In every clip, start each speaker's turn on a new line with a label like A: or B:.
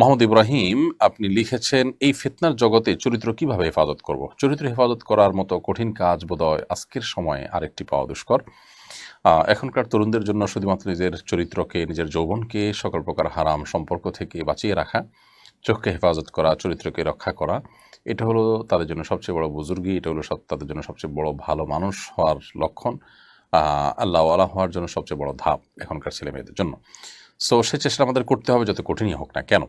A: মোহাম্মদ ইব্রাহিম, আপনি লিখেছেন, এই ফিতনার জগতে চরিত্র কীভাবে হেফাজত করব? চরিত্র হেফাজত করার মতো কঠিন কাজ বোধহয় আজকের সময়ে আরেকটি পাওয়া দুষ্কর। এখনকার তরুণদের জন্য শুধুমাত্র নিজের চরিত্রকে, নিজের যৌবনকে সকল প্রকার হারাম সম্পর্ক থেকে বাঁচিয়ে রাখা, চোখকে হেফাজত করা, চরিত্রকে রক্ষা করা, এটা হলো তাদের জন্য সবচেয়ে বড় বুজুর্গি, এটা হলো তাদের জন্য সবচেয়ে বড় ভালো মানুষ হওয়ার লক্ষণ আল্লাহ আল্লাহ হওয়ার জন্য সবচেয়ে বড় ধাপ এখনকার ছেলে মেয়েদের জন্য। সো সে চেষ্টা আমাদের করতে হবে যত কঠিনই হোক না কেন?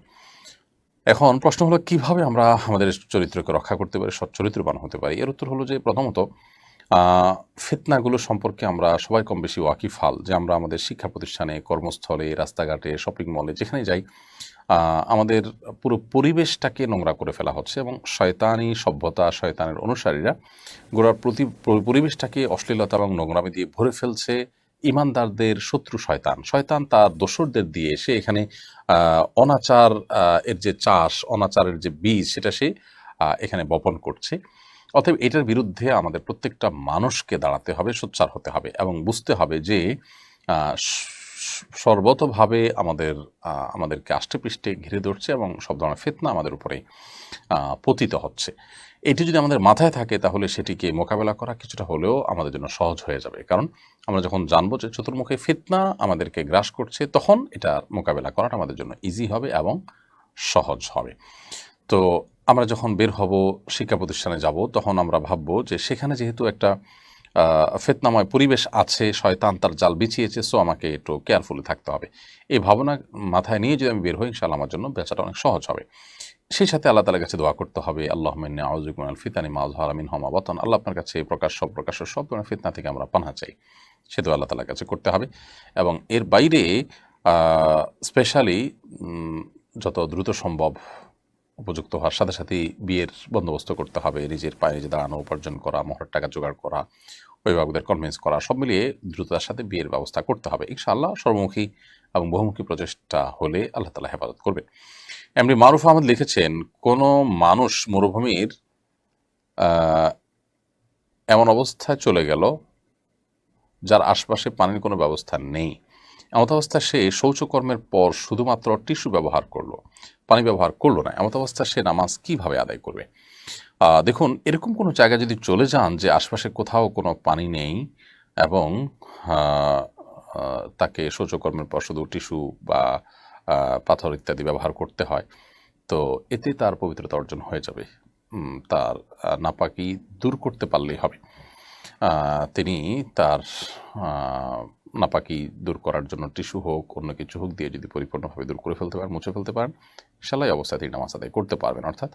A: এখন প্রশ্ন হলো, কীভাবে আমরা আমাদের চরিত্রকে রক্ষা করতে পারি, সৎ চরিত্রবান হতে পারি? এর উত্তর হলো যে, প্রথমত ফিতনাগুলো সম্পর্কে আমরা সবাই কম বেশি ওয়াকিফাল যে আমরা আমাদের শিক্ষা প্রতিষ্ঠানে, কর্মস্থলে, রাস্তাঘাটে শপিং মলে যেখানে যাই আমাদের পুরো পরিবেশটাকে নোংরা করে ফেলা হচ্ছে এবং শয়তানি সভ্যতা, শয়তানের অনুসারীরা গোড়ার প্রতি, পরিবেশটাকে অশ্লীলতা এবং নোংরামি দিয়ে ভরে ফেলছে ইমানদারদের শত্রু শয়তান। শয়তান তার দোসরদের দিয়ে সে এখানে অনাচার এর যে চাষ, অনাচারের যে বীজ, সেটা সে এখানে বপন করছে। অতএব এটার বিরুদ্ধে আমাদের প্রত্যেকটা মানুষকে দাঁড়াতে হবে, সোচ্চার হতে হবে এবং বুঝতে হবে যে সর্বতভাবে আমাদের আমাদেরকে আষ্টেপৃষ্ঠে ঘিরে ধরছে এবং সব ধরনের ফেতনা আমাদের উপরে পতিত হচ্ছে। এটি যদি আমাদের মাথায় থাকে তাহলে সেটিকে মোকাবেলা করা কিছুটা হলেও আমাদের জন্য সহজ হয়ে যাবে। কারণ আমরা যখন জানব যে চতুর্মুখী ফিতনা আমাদেরকে গ্রাস করছে, তখন এটা মোকাবেলা করাটা আমাদের জন্য ইজি হবে এবং সহজ হবে। তো আমরা যখন বের হব শিক্ষা প্রতিষ্ঠানে যাব, তখন আমরা ভাববো যে সেখানে যেহেতু একটা ফেতনাময় পরিবেশ আছে, শয়তান তার জাল বিছিয়েছে সো আমাকে একটু কেয়ারফুলি থাকতে হবে। এই ভাবনা মাথায় নিয়ে যদি আমি বের হই, ইনশাআল্লাহ আমার জন্য বেচাটা অনেক সহজ হবে। সেই সাথে আল্লাহ তালার কাছে দোয়া করতে হবে আল্লাহ আউজুকুল ফিতানি মাউজহার আমিন হমা বতন। আল্লাহ আপনার কাছে প্রকাশ, সব প্রকাশ সব ধরনের ফিতনা থেকে আমরা পানা চাই। সে দোয়া আল্লাহ তালার কাছে করতে হবে এবং এর বাইরে স্পেশালি যত দ্রুত সম্ভব উপযুক্ত হওয়ার সাথে সাথে বিয়ের বন্দোবস্ত করতে হবে, নিজের পায়ে নিজে দাঁড়ানো, উপার্জন করা, মোহর টাকা জোগাড় করা, অভিভাবকদের কনভিন্স করা, সব মিলিয়ে দ্রুততার সাথে বিয়ের ব্যবস্থা করতে হবে। ইনশাআল্লাহ সর্বমুখী এবং বহুমুখী প্রচেষ্টা হলে আল্লাহ তালা হেফাজত করবে। এমনি মারুফ আহমদ লিখেছেন, কোনো মানুষ মরুভূমির এমন অবস্থায় চলে গেল যার আশপাশে পানির কোনো ব্যবস্থা নেই। এমত অবস্থায় সে শৌচকর্মের পর শুধুমাত্র টিস্যু ব্যবহার করল, পানি ব্যবহার করল না এমত অবস্থায় সে নামাজ কীভাবে আদায় করবে? দেখুন, এরকম কোনো জায়গায় যদি চলে যান যে আশপাশে কোথাও কোনো পানি নেই এবং তাকে শৌচকর্মের পর শুধু টিস্যু বা পাথর ইত্যাদি ব্যবহার করতে হয়, তো এতে তার পবিত্রতা অর্জন হয়ে যাবে। তার নাপাকি দূর করতে পারলেই হবে। তিনি তার নাপাকি দূর করার জন্য টিস্যু হোক, অন্য কিছু হোক দিয়ে যদি পরিপূর্ণভাবে দূর করে ফেলতে পারেন, মুছে ফেলতে পারেন সেলাই অবস্থায় তিনি নামাজ আদায় করতে পারবেন। অর্থাৎ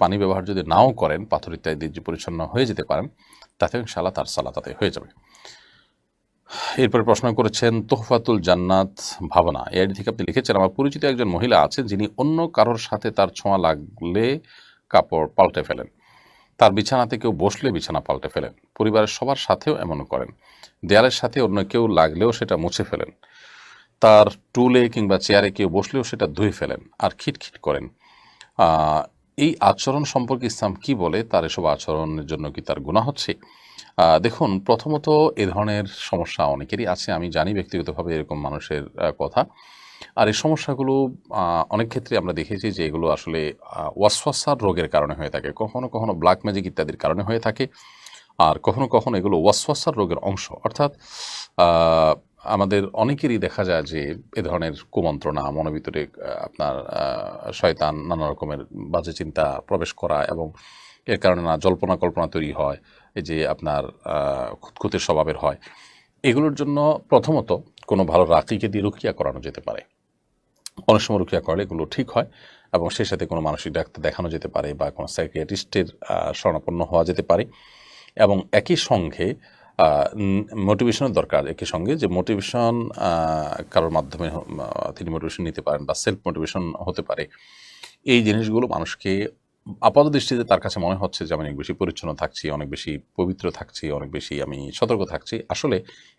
A: পানি ব্যবহার যদি নাও করেন, পাথর ইত্যাদি দিয়ে পরিচ্ছন্ন হয়ে যেতে পারেন, তাতে ইনশাল্লাহ তার সালাত তাতে হয়ে যাবে। এরপরে প্রশ্ন করেছেন, তোহফাতুল জান্নাত ভাবনা। আইডি থেকে আপনি লিখেছেন, আমার পরিচিত একজন মহিলা আছেন যিনি অন্য কারোর সাথে তার ছোঁয়া লাগলে কাপড় পাল্টে ফেলেন। তার বিছানাতে কেউ বসলে বিছানা পাল্টে ফেলেন। পরিবারের সবার সাথেও এমন করেন। দেয়ালের সাথে অন্য কেউ লাগলেও সেটা মুছে ফেলেন। তার টুলে কিংবা চেয়ারে কেউ বসলেও সেটা ধুয়ে ফেলেন আর খিটখিট করেন। এই আচরণ সম্পর্কে ইসলাম কি বলে? তার এসব আচরণের জন্য কি তার গুণা হচ্ছে? দেখুন, প্রথমত এ ধরনের সমস্যা অনেকেরই আছে। আমি জানি ব্যক্তিগতভাবে এরকম মানুষের কথা। আর এই সমস্যাগুলো অনেক ক্ষেত্রে আমরা দেখেছি যে এগুলো আসলে ওয়াসওয়াসার রোগের কারণে হয়ে থাকে। কখনো কখনো ব্ল্যাক ম্যাজিক ইত্যাদির কারণে হয়ে থাকে। আর কখনো কখনো এগুলো ওয়াসওয়াসার রোগের অংশ। অর্থাৎ আমাদের অনেকেরই দেখা যায় যে এ ধরনের কুমন্ত্রণা, মনের ভিতরে আপনার শয়তান নানা রকমের বাজে চিন্তা প্রবেশ করা এবং এর কারণে না জল্পনা কল্পনা তৈরি হয়, এই যে আপনার খুঁতখুঁতের স্বভাবের হয়। এগুলোর জন্য প্রথমত কোনো ভালো রাকিকে দিয়ে রুকিয়া করানো যেতে পারে। অনেক সময় রুকিয়া করলে এগুলো ঠিক হয় এবং সেই সাথে কোনো মানসিক ডাক্তার দেখানো যেতে পারে বা কোনো সাইকিয়াট্রিস্টের শরণাপন্ন হওয়া যেতে পারে। এবং একই সঙ্গে মোটিভেশনের দরকার একই সঙ্গে যে মোটিভেশন কারোর মাধ্যমে তিনি মোটিভেশন নিতে পারেন বা সেলফ মোটিভেশন হতে পারে। এই জিনিসগুলো মানুষকে আপাত দৃষ্টিতে তার কাছে মনে হচ্ছে যে আমি অনেক বেশি পরিচ্ছন্ন থাকছি, অনেক বেশি পবিত্র থাকছি, অনেক বেশি আমি সতর্ক থাকছি। আসলে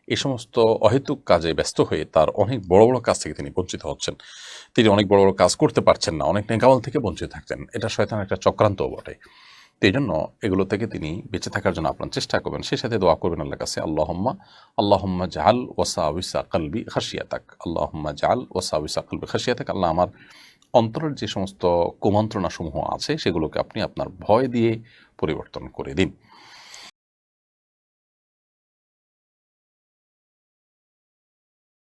A: এই সমস্ত অহেতুক কাজে ব্যস্ত হয়ে তার অনেক বড় বড় কাজ থেকে তিনি বঞ্চিত হচ্ছেন। তিনি অনেক বড় বড় কাজ করতে পারছেন না, অনেক নেকামল থেকে বঞ্চিত থাকছেন। এটা শয়তানের একটা চক্রান্তও বটে। তো এই জন্য এগুলো থেকে তিনি বেঁচে থাকার জন্য আপনার চেষ্টা করবেন। সেই সাথে দোয়া করবেন আল্লাহ কাছে, আল্লাহম্মা আল্লাহম্মা জাহাল ওসা আবিসা কলবি খাসিয়াতাক আল্লাহম্মা জাহাল ওসা আবিসা কলবি খাসিয়াতাক আল্লাহ আমার অন্তরের যে সমস্ত কুমন্ত্রণাসমূহ আছে সেগুলোকে আপনি আপনার ভয় দিয়ে পরিবর্তন করে দিন।